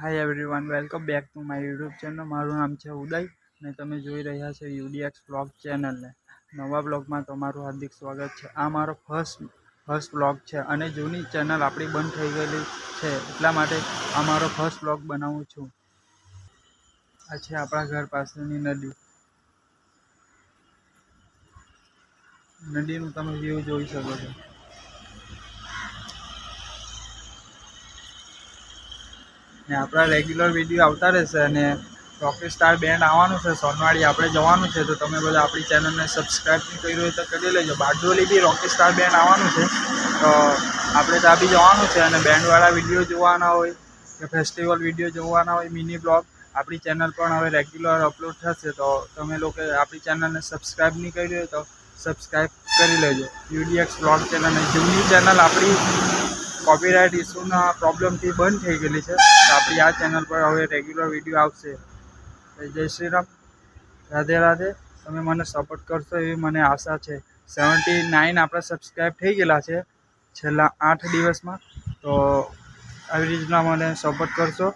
Hi everyone welcome back to my YouTube channel મારું નામ છે ઉદય અને તમે જોઈ રહ્યા છો યુડીએક્સ બ્લોગ ચેનલને નવા બ્લોગમાં તમારું હાર્દિક સ્વાગત છે. આ મારો ફર્સ્ટ ફર્સ્ટ બ્લોગ છે અને જૂની ચેનલ આપણી બંધ થઈ ગયેલી છે. એટલા માટે આ મારો ફર્સ્ટ બ્લોગ બનાવું છું. આ છે આપણા ઘર પાસેની નદી. નદીનું તમે વ્યૂ જોઈ શકો છો. ને આપણા રેગ્યુલર વીડિયો આવતા રહેશે અને રોકી સ્ટાર બેન્ડ આવવાનું છે, સોનવાડી આપણે જવાનું છે, તો તમે બધા આપણી ચેનલને સબસ્ક્રાઈબ નહીં કર્યું હોય તો કરી લેજો. બારડોલી બી રોકી સ્ટાર બેન્ડ આવવાનું છે. તો આપણે ત્યાં બી જવાનું છે અને બેન્ડવાળા વીડિયો જોવાના હોય કે ફેસ્ટિવલ વીડિયો જોવાના હોય મિની બ્લોગ આપણી ચેનલ પણ હવે રેગ્યુલર અપલોડ થશે. તો તમે લોકો આપણી ચેનલને સબસ્ક્રાઈબ નહીં કરી હોય તો સબસ્ક્રાઈબ કરી લેજો. યુડીએક્સ બ્લોગ ચેનલ અને જૂની ચેનલ આપણી કોપીરાઇટ ઇસ્યુના પ્રોબ્લેમથી બંધ થઈ ગયેલી છે. તો આપણી આ ચેનલ પર હવે રેગ્યુલર વીડિયો આવશે. જય શ્રી રામ. રાધે રાધે. તમે મને સપોર્ટ કરશો એવી મને આશા છે. સેવન્ટી નાઇન આપણા સબસ્ક્રાઈબ થઈ ગયેલા છે છેલ્લા આઠ દિવસમાં. તો આવી રીતના મને સપોર્ટ કરશો.